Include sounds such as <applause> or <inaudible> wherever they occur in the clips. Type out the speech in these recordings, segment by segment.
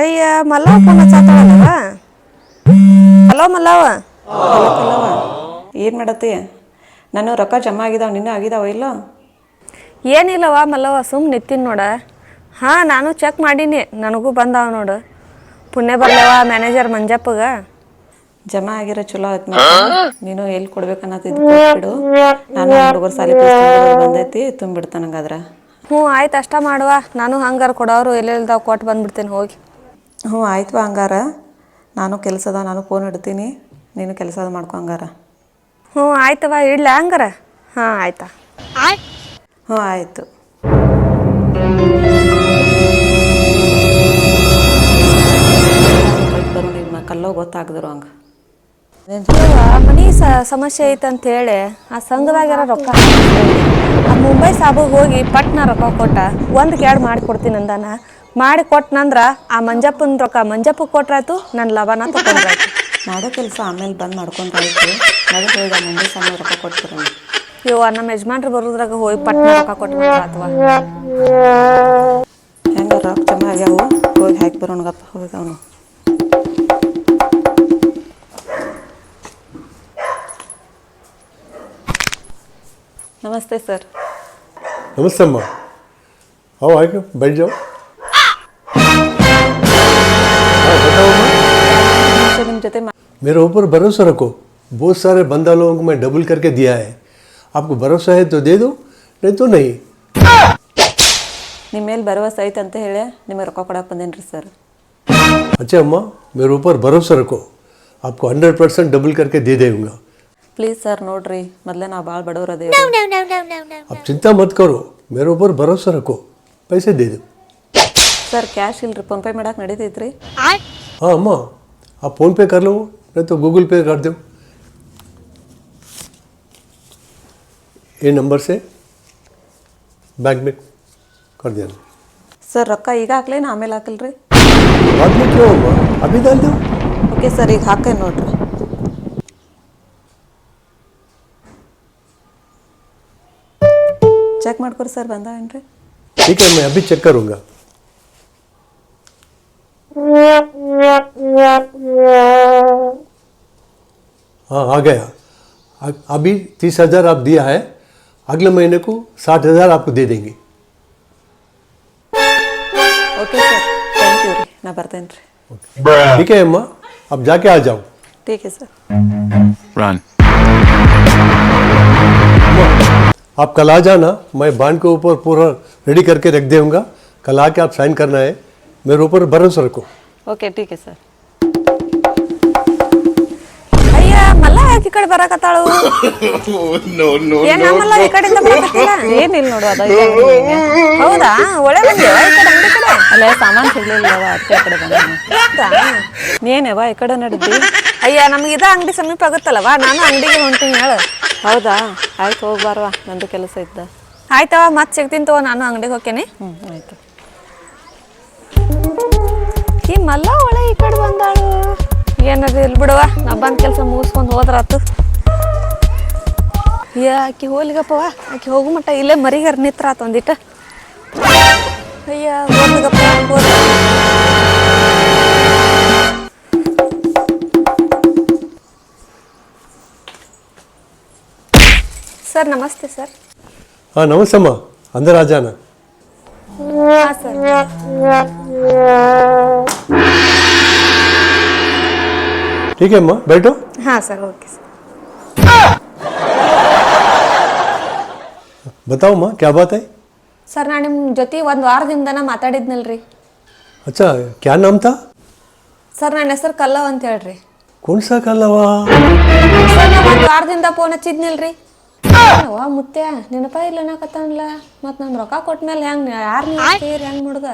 ಅಯ್ಯ ಮಲ್ಲವ ಫೋನ್ ಹಚ್ಚಾತಾಳಲ್ಲವ ಹಲೋ ಮಲ್ಲವ ಏನು ಮಾಡತ್ತಿ? ನಾನು ರೊಕ್ಕ ಜಮಾ ಆಗಿದಾವ ನಿನ್ನ ಆಗಿದಾವ ಇಲ್ಲ? ಏನಿಲ್ಲವ ಮಲ್ಲವ ಸುಮ್ ನಿತ್ತೀನಿ ನೋಡ. ಹಾಂ ನಾನು ಚೆಕ್ ಮಾಡೀನಿ. ನನಗೂ ಬಂದಾವ ನೋಡು. ಪುಣ್ಯ ಬರ್ಲವ ಮ್ಯಾನೇಜರ್ ಮಂಜಪ್ಪಗ. ಜಮಾ ಆಗಿರೋ ಚಲೋ ಆಯ್ತು ನೀನು ಎಲ್ಲಿ ಕೊಡ್ಬೇಕನ್ನತ್ತಿದ್ದು ಕೊಟ್ಬಿಡು. ನಾನು ಹುಡುಗರು ಸಾಲಿ ಬಂದೈತಿ ತುಂಬಿಡ್ತಾನಂಗಾದ್ರ. ಹ್ಞೂ ಆಯ್ತು ಅಷ್ಟ ಮಾಡುವ. ನಾನು ಹಂಗಾರ ಕೊಡೋರು ಎಲ್ಲೆಲ್ದಾವ್ ಕೊಟ್ಟು ಬಂದ್ಬಿಡ್ತೀನಿ ಹೋಗಿ. ಹ್ಞೂ ಆಯ್ತು ಹಂಗಾರ. ನಾನು ಕೆಲಸದ ನಾನು ಫೋನ್ ಇಡ್ತೀನಿ. ನೀನು ಕೆಲಸ ಮಾಡ್ಕೊ ಹಂಗಾರ. ಹ್ಞೂ ಆಯ್ತವ ಇಡ್ಲ ಹಂಗಾರ? ಹಾಂ ಆಯ್ತಾ. ಹ್ಞೂ ಆಯಿತು. ಕಲ್ಲೋ ಗೊತ್ತಾಗದ್ರು ಹಂಗೆ ಮನಿ ಸ ಸಮಸ್ಯೆ ಐತೆ ಅಂತ ಹೇಳಿ ಆ ಸಂಘದಾಗಿರೋ ರೊಕ್ಕ ಆ ಮುಂಬೈ ಸಾಬುಗೆ ಹೋಗಿ ಪಟ್ನ ರೊಕ್ಕ ಕೊಟ್ಟ ಒಂದಕ್ಕೆ ಎರಡು ಮಾಡಿ ಕೊಡ್ತೀನಿ ಅಂದಾನ. ಮಾಡಿ ಕೊಟ್ನಂದ್ರ ಆ ಮಂಜಪ್ಪನ ರೊಕ್ಕ ಮಂಜಪ್ಪ ಕೊಟ್ರಾಯ್ತು ನನ್ನ ಲವನ ತಗೊಂಡ್ರಾಯ್ತು. <laughs> ಮಾಡೋ ಕೆಲಸ ಆಮೇಲೆ ಬಂದು ಮಾಡ್ಕೊಂಡು ಆಯ್ತು ರೊಕ್ಕ ಕೊಡ್ತೀರ ಇವ ನಮ್ಮ ಯಜಮಾನ್ರು ಬರೋದ್ರಾಗ ಹೋಗಿ ಪಟ್ನ ರೊಕ್ಕ ಕೊಟ್ಟು ಅಥವಾ? ಹೆಂಗ ರೊಕ್ಕ ಜಮಾ ಹೋಗಿ ಹಾಕಿ ಬರೋಣಗಪ್ಪ ಹೋಗಿ ಅವನು. ನಮಸ್ತೆ ಸರ್. ನಮಸ್ತೆ ಅಮ್ಮ. ಅವು ಬೆಳ್ಜಾವು ಜೊತೆ ಮಾ- मेरे ऊपर भरोसा रखो बहुत सारे बंदा लोगों को मैं डबल करके दिया है आपको भरोसा है तो दे दो नहीं तो नहीं ನಿಮ್ಮ ಮೇಲೆ ಭರವಸೆ ಐತೆ ಅಂತ ಹೇಳಿ ನಿಮಗೆ ರೊಕ್ಕ ಕೊಡಕ್ಕೆ ಬಂದೇನಿ ರೀ ಸರ್ अच्छा अम्मा मेरे ऊपर भरोसा रखो आपको हंड्रेड परसेंट डबल करके दे देऊंगा ಪ್ಲೀಸ್ ಸರ್ ನೋಡ್ರಿ ಮೊದಲೇ ನಾವು ಭಾಳ ಬಡವ್ರದೇ आप चिंता मत करो मेरे ऊपर भरोसा रखो पैसे दे दो ಸರ್ ಕ್ಯಾಶ್ ಇಲ್ರಿ ಫೋನ್ಪೇ ಮಾಡಕ್ಕೆ ನಡೀತೈತ್ರಿ हाँ अम्मा आप फ़ोन पे कर लो नहीं तो गूगल पे कर दो ये नंबर से बैंक में कर देना ಸರ್ ರೊಕ್ಕ ಈಗ ಹಾಕ್ಲೇನು ಆಮೇಲೆ ಹಾಕಲ್ರಿ बाद में क्यों अम्मा अभी डाल दो ಓಕೆ ಸರ್ ಈಗ ಹಾಕೇನು ನೋಡ್ರಿ ಚೆಕ್ ಮಾಡ್ಕೊರಿ ಸರ್ ಬಂದಾವೇನ್ರಿ ठीक है मैं अभी चेक करूँगा हाँ, आ गया। अभी तीस हज़ार आप दिया है अगले महीने को साठ हज़ार आपको दे देंगे। ओके सर थैंक यू ठीक है अम्मा। अब जाके आ जाओ। ठीक है सर रन आप कल आ जाना मैं बाँध के ऊपर पूरा रेडी करके रख देगा। कल आके आप साइन करना है। मेरे ऊपर भरोसा रखो। ओके ठीक है सर ಈ ಕಡೆ ಬರಾಕತ್ತಾಳು? ಏನ್ ಮಲ್ಲ ಈ ಕಡೆಯಿಂದ ಬರಾಕತ್ತಿಲ್ಲ? ಏನಿಲ್ಲ ನೋಡು ಅದ ಹೌದಾ? ಒಳ್ಳೆ ಬಂದಿವ ಈ ಕಡೆ ಅಂಗಡಿ ಕಡೆ? ಅಲ್ಲೇ ಸಾಮಾನು ಸಿಗ್ಲಿಲ್ಲ ಯವ್ವ ಅದಕ್ಕೆ ಆ ಕಡೆ ಬಂದ ಈ ಕಡೆ ನಡೆದಿ? ಅಯ್ಯ ನಮ್ಗೆ ಇದ ಅಂಗಡಿ ಸಮೀಪ ಆಗುತ್ತಲ್ಲವ? ನಾನು ಅಂಗಡಿಗೆ ಹೊಂಟೀನಿ ಹೇಳು. ಹೌದಾ? ಆಯ್ತು ಹೋಗಿ ಬಾರವಾ ನಂದು ಕೆಲಸ ಇದ್ದ. ಆಯ್ತವ ಮತ್ತೆ ಸಿಗ್ತೀನಿ ತಗೋ ನಾನು ಅಂಗಡಿಗೆ ಹೋಗ್ತೇನೆ. ಹ್ಮ್ ಆಯ್ತು. ಈ ಮಲ್ಲ ಒಳ್ಳೆ ಈ ಕಡೆ ಬಂದಾಳು. ಏನದು ಇಲ್ಲಿ ಬಿಡುವ ನಾ ಬಂದ ಕೆಲಸ ಮುಗಿಸ್ಕೊಂಡು ಹೋದ್ರಾತು. ಏ ಆಕಿ ಹೋಲಿಗಪ್ಪವ ಆಕಿ ಹೋಗು ಮಟ್ಟ ಇಲ್ಲೇ ಮರಿಗಾರ ನಿತ್ರಾತು ಒಂದಿಟ್ಟ ಅಯ್ಯ ಸರ್ ನಮಸ್ತೆ ಸರ್. ಹಾಂ ನಮಸ್ತಮ್ಮ ಅಂದ ರಾಜಾನ? ಹಾ ಸರ್. ಹೀಗೆ ಅಮ್ಮ? ಬೆಲ್ಟು? ಹಾಂ ಸರ್ ಓಕೆ ಸರ್. ಬತಾವಮ್ಮ ಕ್ಯಾ ಬಾತ್ ಸರ್ ನಾನು ನಿಮ್ಮ ಜೊತೆ ಒಂದು ವಾರದಿಂದನ ಮಾತಾಡಿದ್ನಲ್ರಿ. ಅಚ್ಚಾ ಕ್ಯಾ ನಾಮ್ ತಾ ಸರ್ ನನ್ನ ಹೆಸರು ಕಲ್ಲವ್ ಅಂತ ಹೇಳ್ರಿ. ಕೌನ್ ಸಾ ಕಲ್ಲವ ಸರ್ ಒಂದು ವಾರದಿಂದ ಫೋನ್ ಹಚ್ಚಿದ್ನಲ್ರಿ. ವಾ ಮುತ್ತೆ ನೆನಪ ಇಲ್ಲ ನಾಕತ್ತಲ್ಲ ಮತ್ತು ನಾನು ರೊಕ್ಕ ಕೊಟ್ಟಮೇಲೆ ಹೆಂಗೆ ಯಾರು ನೀವು ಹೆಂಗೆ ಮಾಡುದ?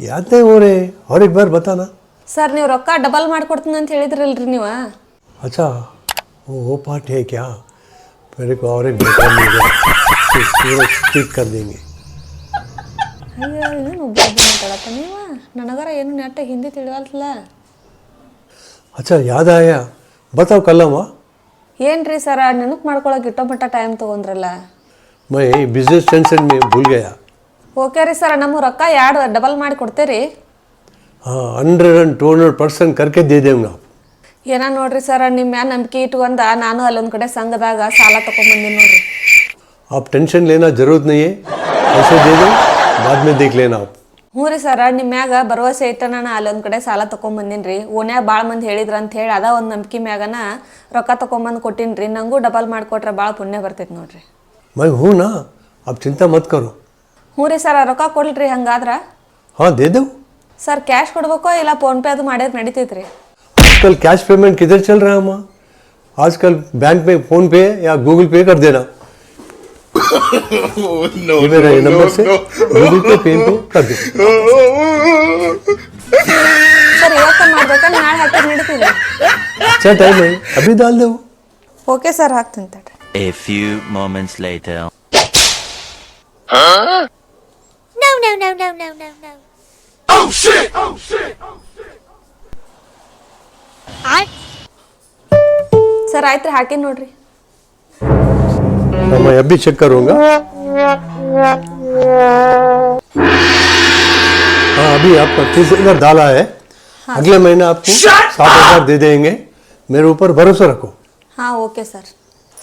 ಯಾತೆ ಊರಿ ಅವ್ರಿಗೆ ಬರ್ ಬತಾನಾ ಸರ್ ನೀವು ರೊಕ್ಕ ಡಬಲ್ ಮಾಡ್ಕೊಡ್ತೀನಿ ಅಂತ ಹೇಳಿದ್ರಲ್ರಿ ನೀವು अच्छा वो वो पार्ट है क्या मेरे को और एक बेटा मिल गया फिर पूरा ठीक कर देंगे ಅಯ್ಯೋ ಏನು ಒಬ್ಬ ಮಾತಾಡತ್ತ ನೀವ ನನಗರ ಏನು ನೆಟ್ಟ ಹಿಂದಿ ತಿಳಿವಲ್ತಲ್ಲ अच्छा याद आया बताओ कलवा ಏನ್ರಿ ಸರ್ ನೆನಪು ಮಾಡ್ಕೊಳಕ್ಕೆ ಇಟ್ಟೋ ಮಟ್ಟ ಟೈಮ್ ತೊಗೊಂಡ್ರಲ್ಲ मैं बिजनेस टेंशन में भूल गया ಓಕೆ ರೀ ಸರ್ ನಮ್ಮ ರೊಕ್ಕ ಎರಡು ಡಬಲ್ ಮಾಡಿ ಕೊಡ್ತೀರಿ हाँ hundred and two hundred percent करके दे देंगे आप ಏನ ನೋಡ್ರಿ ಸರ್ ನಿಮ್ಮ ಮ್ಯಾಲ ನಂಬಿಕೆ ಇಟ್ಕೊಂಡ ನಾನು ಅಲ್ಲೊಂದ್ ಕಡೆ ಸಂಘದಾಗ ಸಾಲ ತಗೊಂಬಂದಿನಿ ನೋಡ್ರಿ आप टेंशन लेना जरूरत नहीं है पैसे दे दो बाद में देख लेना आप ಹ್ಞೂ ರೀ ಸರ್ ನಿಮ್ಮ ಮ್ಯಾಗ ಭರವಸೆ ಐತ ನಾನು ಅಲ್ಲೊಂದ್ ಕಡೆ ಸಾಲ ತಗೊಂಬಂದಿನ್ರಿ ಓನ್ಯಾಗ ಭಾಳ ಮಂದಿ ಹೇಳಿದ್ರ ಅಂತ ಹೇಳಿ ಅದ ಒಂದು ನಂಬಿಕೆ ಮ್ಯಾಗನ ರೊಕ್ಕ ತಗೊಂಬಂದು ಕೊಟ್ಟಿನ್ರಿ ನಂಗೂ ಡಬಲ್ ಮಾಡಿಕೊಟ್ರೆ ಭಾಳ ಪುಣ್ಯ ಬರ್ತೈತಿ ನೋಡ್ರಿ मैं हूँ ना आप चिंता मत करो ಹ್ಞೂ ರೀ ಸರ್ ರೊಕ್ಕ ಕೊಡ್ಲ್ರಿ ಹಂಗಾದ್ರ हाँ दे दो ಸರ್ ಕ್ಯಾಶ್ ಕೊಡ್ಬೇಕೋ ಇಲ್ಲ ಫೋನ್ ಪೇ ಅದು ಮಾಡಿದ್ರೆ ನಡೀತೈತ್ರಿ आजकल कैश पेमेंट किधर चल रहा है माँ आजकल बैंक में फोन पे या गूगल पे कर देना ये मेरा ये नंबर से गूगल पे पे पे कर दो ಸರ್ ಇವತ್ತ ಮಾಡ್ಬೇಕಾ ನಾಳೆ ಹಾಕಿ ನಡೀತಿದ್ರಿ अच्छा टाइम है अभी डाल दो ಓಕೆ ಸರ್ ಹಾಕ್ತೀನಿ ತಡ್ರಿ A few moments later. No, no, no, no, no, no, no. Sir ಆಯ್ತ್ರಿ ಹಾಕಿನಿ ನೋಡ್ರಿ हाँ, मैं अभी चेक करूंगा हाँ अभी आपका तीस हजार डाला है अगले महीने आपको सात हजार दे देंगे मेरे ऊपर भरोसा रखो ಹಾ ಓಕೆ ಸರ್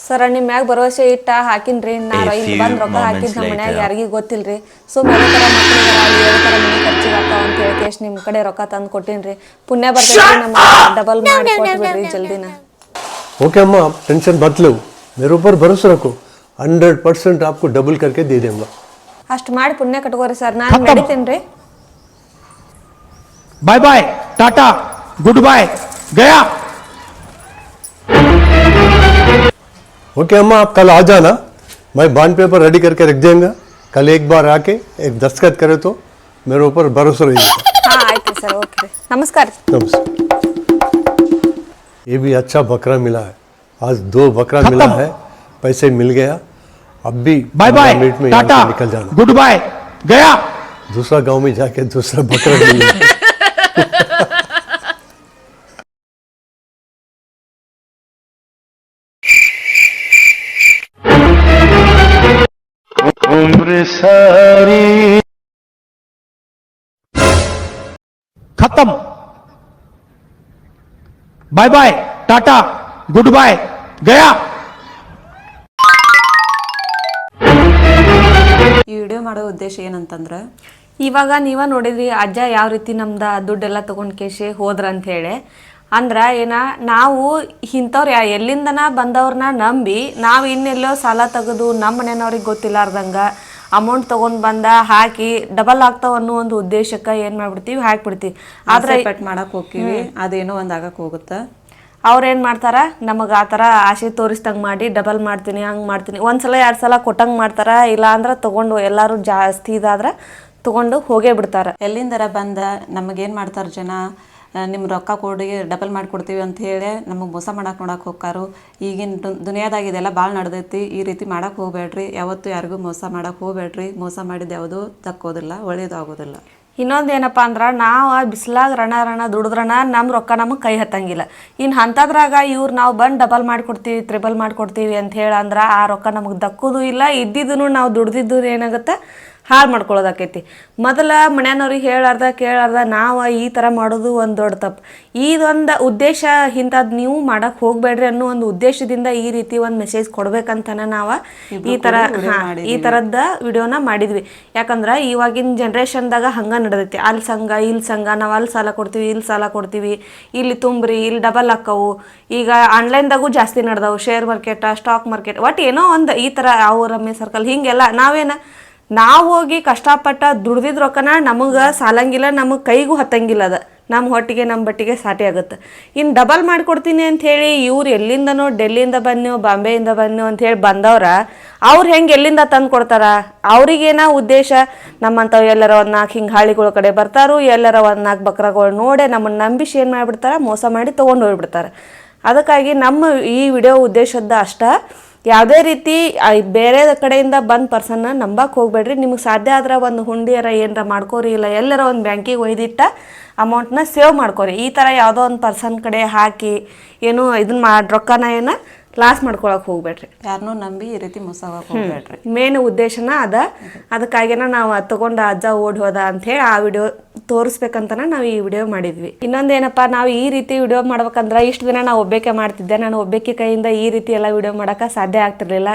ಸರ್ ನಿಮ್ಮ ಮ್ಯಾಗ ಭರವಸೆ ಇಟ್ಟ ಹಾಕಿನ್ರಿ ನಾ A ಇಲ್ಲಿ few ಬಂದ್ ರೊಕ್ಕ moments ಹಾಕಿದ್ ನಮ್ಮ ಮನ್ಯಾಗ later. ಯಾರಿಗೂ ಗೊತ್ತಿಲ್ರಿ ಸೊ ಮನೆ ತರ ಮಕ್ಳಿಗಾರ ಏಳು ತರ ಮನೆ ಖರ್ಚಿಗೆ ಹಾಕಾವ ಅಂತ ಹೇಳಿ ಕೇಶ್ ನಿಮ್ ಕಡೆ ರೊಕ್ಕ ತಂದು ಕೊಟ್ಟಿನ್ರಿ ಪುಣ್ಯ ಬರ್ತೈತಿ ನಮ್ಮ ಡಬಲ್ ಮಾಡಿ ಕೊಟ್ಬಿಡ್ರಿ ಜಲ್ದಿನ ओके अम्मा आप टेंशन मत लो मेरे ऊपर भरोसा रखो हंड्रेड परसेंट आपको डबल करके दे दूंगा ಅಷ್ಟ್ ಮಾಡಿ ಪುಣ್ಯ ಕಟ್ಕೋರಿ ಸರ್ ನಾನು ನಡಿತೇನ್ರಿ bye bye tata goodbye गया ओके अम्मा आप कल आ जाना। मैं बॉन्ड पेपर रेडी करके रख देंगे कल एक बार आके एक दस्तखत करे तो मेरे ऊपर भरोसा रहेगा <laughs> नमस्कार। ये भी अच्छा बकरा मिला है। आज दो बकरा मिला है। पैसे मिल गया। अब भी बाय बाय में टाटा निकल जाना। गुड बाय गया। दूसरा गाँव में जाके दूसरा बकरा मिल गया। <laughs> खत्म bye bye tata goodbye गया ಈ ವಿಡಿಯೋ ಮಾಡೋ ಉದ್ದೇಶ ಏನಂತಂದ್ರೆ ಇವಾಗ ನೀವ ನೋಡಿದ್ರಿ ಅಜ್ಜ ಯಾವ ರೀತಿ ನಮ್ದ ದುಡ್ಡೆಲ್ಲ ತಗೊಂಡ್ ಕೇಶಿ ಹೋದ್ರ ಅಂತ ಹೇಳಿ ಅಂದ್ರ ಏನ ನಾವು ಇಂಥವ್ರು ಯಾ ಎಲ್ಲಿಂದನ ಬಂದವ್ರನ್ನ ನಂಬಿ ನಾವು ಇನ್ನೆಲ್ಲೋ ಸಾಲ ತೆಗೆದು ನಮ್ಮ ಮನೆಯವ್ರಿಗೆ ಗೊತ್ತಿಲ್ಲಾರ್ದಂಗ ಅಮೌಂಟ್ ತಗೊಂಡ್ ಬಂದ ಹಾಕಿ ಡಬಲ್ ಆಗ್ತಾವ ಅನ್ನೋ ಒಂದು ಉದ್ದೇಶಕ್ಕೆ ಏನ್ ಮಾಡ್ಬಿಡ್ತೀವಿ ಹಾಕ್ಬಿಡ್ತೀವಿ. ಆದ್ರೆ ಪಟ್ಟು ಮಾಡಕ್ ಹೋಗ್ತೀವಿ ಅದೇನೋ ಒಂದ್ ಆಗಕ್ ಹೋಗುತ್ತ? ಅವ್ರೇನ್ ಏನು ಮಾಡ್ತಾರ ನಮಗ್ ಆ ತರ ಆಸೆ ತೋರಿಸ್ದಂಗ್ ಮಾಡಿ ಡಬಲ್ ಮಾಡ್ತೀನಿ ಹಂಗ್ ಮಾಡ್ತೀನಿ. ಒಂದ್ಸಲ ಎರಡ್ ಸಲ ಕೊಟ್ಟಂಗ್ ಮಾಡ್ತಾರ ಇಲ್ಲ ಅಂದ್ರೆ ತಗೊಂಡು ಎಲ್ಲಾರು ಜಾಸ್ತಿ ಇದಾದ್ರ ತಗೊಂಡು ಹೋಗೇ ಬಿಡ್ತಾರ. ಎಲ್ಲಿಂದರ ಬಂದ ನಮಗೇನ್ ಮಾಡ್ತಾರ ಜನ? ನಿಮ್ಮ ರೊಕ್ಕ ಕೊಡಿ ಡಬಲ್ ಮಾಡಿಕೊಡ್ತೀವಿ ಅಂತ ಹೇಳಿ ನಮಗೆ ಮೋಸ ಮಾಡಕ್ಕೆ ನೋಡಕ್ಕೆ ಹೋಗ್ತಾರು ಈಗಿನ ದುನಿಯಾದಾಗ ಇದೆಲ್ಲ ಭಾಳ ನಡೆದೈತಿ. ಈ ರೀತಿ ಮಾಡಕ್ಕೆ ಹೋಗಬೇಡ್ರಿ. ಯಾವತ್ತೂ ಯಾರಿಗೂ ಮೋಸ ಮಾಡಕ್ಕೆ ಹೋಗ್ಬೇಡ್ರಿ. ಮೋಸ ಮಾಡಿದ್ದು ಯಾವುದು ತಕ್ಕೋದಿಲ್ಲ, ಒಳ್ಳೇದು ಆಗೋದಿಲ್ಲ. ಇನ್ನೊಂದು ಏನಪ್ಪ ಅಂದ್ರೆ ನಾವು ಬಿಸಿಲಾಗ ರಣ ರಣ ದುಡಿದ್ರಣ ನಮ್ಮ ರೊಕ್ಕ ನಮಗೆ ಕೈ ಹತ್ತಂಗಿಲ್ಲ. ಇನ್ನು ಅಂಥದ್ರಾಗ ಇವ್ರು ನಾವು ಬಂದು ಡಬಲ್ ಮಾಡಿಕೊಡ್ತೀವಿ ತ್ರಿಬಲ್ ಮಾಡಿಕೊಡ್ತೀವಿ ಅಂತ ಹೇಳಿ ಅಂದ್ರೆ ಆ ರೊಕ್ಕ ನಮಗೆ ದಕ್ಕೋದು ಇಲ್ಲ ಇದ್ದಿದ್ದು ನಾವು ದುಡ್ದಿದ್ದು ಏನಾಗುತ್ತೆ? ಹಾಳು ಮಾಡ್ಕೊಳ್ಳೋದಾಕೈತಿ. ಮೊದಲ ಮನೆಯವ್ರಿಗೆ ಹೇಳಾರ್ದ ಕೇಳಾರ್ದ ನಾವು ಈ ಥರ ಮಾಡೋದು ಒಂದು ದೊಡ್ಡ ತಪ್ಪು ಇದೊಂದು ಉದ್ದೇಶ ಇಂಥದ್ದು ನೀವು ಮಾಡಕ್ಕೆ ಹೋಗಬೇಡ್ರಿ ಅನ್ನೋ ಒಂದು ಉದ್ದೇಶದಿಂದ ಈ ರೀತಿ ಒಂದು ಮೆಸೇಜ್ ಕೊಡ್ಬೇಕಂತನ ನಾವು ಈ ಥರ ಈ ಥರದ ವಿಡಿಯೋನ ಮಾಡಿದ್ವಿ. ಯಾಕಂದ್ರೆ ಇವಾಗಿನ ಜನ್ರೇಷನ್ದಾಗ ಹಂಗೆ ನಡೆದೈತಿ. ಅಲ್ಲಿ ಸಂಘ ಇಲ್ಲಿ ಸಂಘ ನಾವು ಅಲ್ಲಿ ಸಾಲ ಕೊಡ್ತೀವಿ ಇಲ್ಲಿ ಸಾಲ ಕೊಡ್ತೀವಿ. ಇಲ್ಲಿ ತುಂಬ್ರಿ ಇಲ್ಲಿ ಡಬಲ್ ಹಾಕವು. ಈಗ ಆನ್ಲೈನ್ದಾಗೂ ಜಾಸ್ತಿ ನಡೆದವು. ಶೇರ್ ಮಾರ್ಕೆಟ್ ಸ್ಟಾಕ್ ಮಾರ್ಕೆಟ್ ಒಟ್ಟು ಏನೋ ಒಂದು ಈ ಥರ ಅವು ರಮ್ಯ ಸರ್ಕಲ್ ಹೀಗೆಲ್ಲ ನಾವೇನ ನಾವು ಹೋಗಿ ಕಷ್ಟಪಟ್ಟ ದುಡ್ದಿದ್ ರೊಕ್ಕನ ನಮಗೆ ಸಾಲಂಗಿಲ್ಲ, ನಮಗೆ ಕೈಗೂ ಹತ್ತಂಗಿಲ್ಲ ಅದ. ನಮ್ಮ ಹೊಟ್ಟಿಗೆ ನಮ್ಮ ಬಟ್ಟಿಗೆ ಸಾಟಿ ಆಗುತ್ತೆ. ಇನ್ನು ಡಬಲ್ ಮಾಡಿಕೊಡ್ತೀನಿ ಅಂಥೇಳಿ ಇವ್ರು ಎಲ್ಲಿಂದನೋ ಡೆಲ್ಲಿಯಿಂದ ಬನ್ನೋ ಬಾಂಬೆಯಿಂದ ಬನ್ನೋ ಅಂತ ಹೇಳಿ ಬಂದವ್ರ, ಅವ್ರು ಹೆಂಗೆ ಎಲ್ಲಿಂದ ತಂದು ಕೊಡ್ತಾರ? ಅವ್ರಿಗೇನ ಉದ್ದೇಶ ನಮ್ಮಂಥವು ಎಲ್ಲರ ಒಂದು ನಾಲ್ಕು ಹಿಂಗೆ ಹಾಳಿಗಳ ಕಡೆ ಬರ್ತಾರೋ, ಎಲ್ಲರ ಒಂದು ನಾಲ್ಕು ಬಕ್ರಗಳು ನೋಡೆ ನಮ್ಮನ್ನು ನಂಬಿಸಿ ಏನು ಮಾಡಿಬಿಡ್ತಾರೆ? ಮೋಸ ಮಾಡಿ ತೊಗೊಂಡು ಹೋಗ್ಬಿಡ್ತಾರೆ. ಅದಕ್ಕಾಗಿ ನಮ್ಮ ಈ ವಿಡಿಯೋ ಉದ್ದೇಶದ ಅಷ್ಟ. ಯಾವುದೇ ರೀತಿ ಬೇರೆ ಕಡೆಯಿಂದ ಬಂದ ಪರ್ಸನ್ನ ನಂಬಕ್ಕೆ ಹೋಗ್ಬೇಡ್ರಿ. ನಿಮಗೆ ಸಾಧ್ಯ ಆದ್ರೆ ಒಂದು ಹುಂಡಿಯರ ಏನರ ಮಾಡ್ಕೋರಿ ಇಲ್ಲ ಎಲ್ಲರ ಒಂದು ಬ್ಯಾಂಕಿಗೆ ಒಯ್ದಿಟ್ಟ ಅಮೌಂಟ್ನ ಸೇವ್ ಮಾಡ್ಕೋರಿ. ಈ ಥರ ಯಾವುದೋ ಒಂದು ಪರ್ಸನ್ ಕಡೆ ಹಾಕಿ ಏನು ಇದನ್ನ ಮಾಡಿ ರೊಕ್ಕನ ಏನು ಲಾಸ್ ಮಾಡ್ಕೊಳಕ್ಕೆ ಹೋಗ್ಬೇಡ್ರಿ. ಯಾರನ್ನೂ ನಂಬಿ ಈ ರೀತಿ ಮೋಸ ಹೋಗ್ಬೇಡ್ರಿ. ಮೇನ್ ಉದ್ದೇಶನ ಅದ. ಅದಕ್ಕಾಗಿನ ನಾವು ತಗೊಂಡ ಅಜ್ಜ ಓಡಿ ಹೋದ ಹೇಳಿ ಆ ವಿಡಿಯೋ ತೋರಿಸ್ಬೇಕಂತನ ನಾವು ಈ ವಿಡಿಯೋ ಮಾಡಿದ್ವಿ. ಇನ್ನೊಂದೇನಪ್ಪ, ನಾವು ಈ ರೀತಿ ವಿಡಿಯೋ ಮಾಡ್ಬೇಕಂದ್ರೆ ಇಷ್ಟು ದಿನ ನಾವು ಒಬ್ಬಕ್ಕೆ ಮಾಡ್ತಿದ್ದೆ. ನಾನು ಒಬ್ಬಕ್ಕೆ ಕೈಯಿಂದ ಈ ರೀತಿ ಎಲ್ಲ ವಿಡಿಯೋ ಮಾಡೋಕೆ ಸಾಧ್ಯ ಆಗ್ತಿರ್ಲಿಲ್ಲ.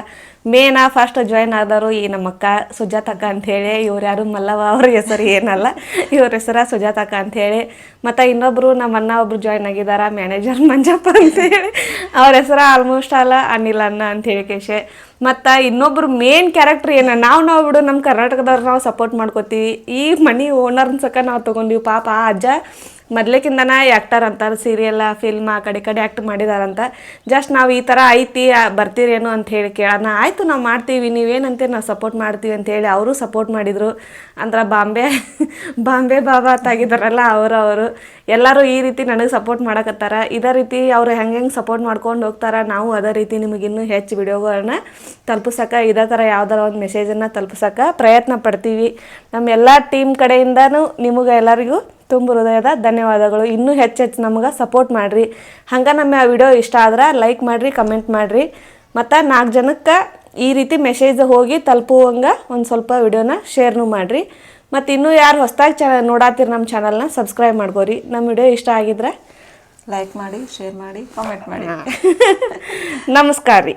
ಮೇನಾ ಫಸ್ಟ್ ಜಾಯ್ನ್ ಆದವರು ಈ ನಮ್ಮಕ್ಕ ಸುಜಾತಕ್ಕ ಅಂಥೇಳಿ ಇವ್ರು ಯಾರು ಮಲ್ಲವ ಅವ್ರ ಹೆಸರು ಏನಲ್ಲ, ಇವ್ರ ಹೆಸರ ಸುಜಾತಕ್ಕ ಅಂಥೇಳಿ ಮತ್ತು ಇನ್ನೊಬ್ಬರು ನಮ್ಮ ಅಣ್ಣ ಒಬ್ರು ಜಾಯ್ನ್ ಆಗಿದ್ದಾರೆ ಮ್ಯಾನೇಜರ್ ಮಂಜಪ್ಪ ಅಂತೇಳಿ ಅವ್ರ ಹೆಸರು ಆಲ್ಮೋಸ್ಟ್ ಅಲ್ಲ, ಅನಿಲ್ ಅಣ್ಣ ಅಂಥೇಳಿ ಕೇಶೆ. ಮತ್ತು ಇನ್ನೊಬ್ರು ಮೇನ್ ಕ್ಯಾರೆಕ್ಟರ್ ಏನು? ನಾವು ನಾವು ಬಿಡು ನಮ್ಮ ಕರ್ನಾಟಕದವ್ರು ನಾವು ಸಪೋರ್ಟ್ ಮಾಡ್ಕೋತೀವಿ. ಈ ಮನಿ ಓನರ್ನ ಸಕ ನಾವು ತೊಗೊಂಡಿವಿ ಪಾಪ ಆ ಅಜ್ಜ. ಮೊದ್ಲೇಕಿಂದನ ಆ್ಯಕ್ಟರ್ ಅಂತಾರೆ ಸೀರಿಯಲ್ ಫಿಲ್ಮ್ ಆ ಕಡೆ ಕಡೆ ಆ್ಯಕ್ಟ್ ಮಾಡಿದಾರಂತ. ಜಸ್ಟ್ ನಾವು ಈ ಥರ ಐತಿ ಬರ್ತೀರೇನು ಅಂತ ಹೇಳಿ ಕೇಳೋಣ. ಆಯಿತು, ನಾವು ಮಾಡ್ತೀವಿ, ನೀವೇನಂತೀರಿ, ನಾವು ಸಪೋರ್ಟ್ ಮಾಡ್ತೀವಿ ಅಂತ ಹೇಳಿ ಅವರು ಸಪೋರ್ಟ್ ಮಾಡಿದರು. ಅಂದ್ರೆ ಬಾಂಬೆ <laughs> ಬಾಂಬೆ ಬಾಬಾ ತಾಗಿದಾರಲ್ಲ ಅವರು ಅವರು. ಎಲ್ಲರೂ ಈ ರೀತಿ ನನಗೆ ಸಪೋರ್ಟ್ ಮಾಡಕತ್ತಾರ. ಇದೇ ರೀತಿ ಅವರು ಹೆಂಗೆ ಹೆಂಗೆ ಸಪೋರ್ಟ್ ಮಾಡ್ಕೊಂಡು ಹೋಗ್ತಾರ, ನಾವು ಅದೇ ರೀತಿ ನಿಮಗೆ ಇನ್ನೂ ಹೆಚ್ಚು ವಿಡಿಯೋಗಳನ್ನ ತಲುಪಿಸೋಕ, ಇದೇ ಥರ ಯಾವ್ದಾರ ಒಂದು ಮೆಸೇಜನ್ನು ತಲುಪಿಸೋಕೆ ಪ್ರಯತ್ನ ಪಡ್ತೀವಿ. ನಮ್ಮ ಎಲ್ಲ ಟೀಮ್ ಕಡೆಯಿಂದನೂ ನಿಮಗೆ ಎಲ್ಲರಿಗೂ ತುಂಬ ಹೃದಯದ ಧನ್ಯವಾದಗಳು. ಇನ್ನೂ ಹೆಚ್ಚು ಹೆಚ್ಚು ನಮಗೆ ಸಪೋರ್ಟ್ ಮಾಡಿರಿ. ಹಂಗೆ ನಮ್ಮ ವಿಡಿಯೋ ಇಷ್ಟ ಆದ್ರೆ ಲೈಕ್ ಮಾಡಿರಿ ಕಮೆಂಟ್ ಮಾಡಿರಿ. ಮತ್ತು ನಾಲ್ಕು ಜನಕ್ಕೆ ಈ ರೀತಿ ಮೆಸೇಜ್ ಹೋಗಿ ತಲುಪುವಂಗೆ ಒಂದು ಸ್ವಲ್ಪ ವಿಡಿಯೋನ ಶೇರ್ನು ಮಾಡಿರಿ. ಮತ್ತು ಇನ್ನೂ ಯಾರು ಹೊಸ್ದಾಗಿ ಚ ನೋಡಾತಿರಿ ನಮ್ಮ ಚಾನಲ್ನ ಸಬ್ಸ್ಕ್ರೈಬ್ ಮಾಡ್ಕೋರಿ. ನಮ್ಮ ವಿಡಿಯೋ ಇಷ್ಟ ಆಗಿದ್ರೆ ಲೈಕ್ ಮಾಡಿ ಶೇರ್ ಮಾಡಿ ಕಾಮೆಂಟ್ ಮಾಡಿ. <laughs> ನಮಸ್ಕಾರ ರೀ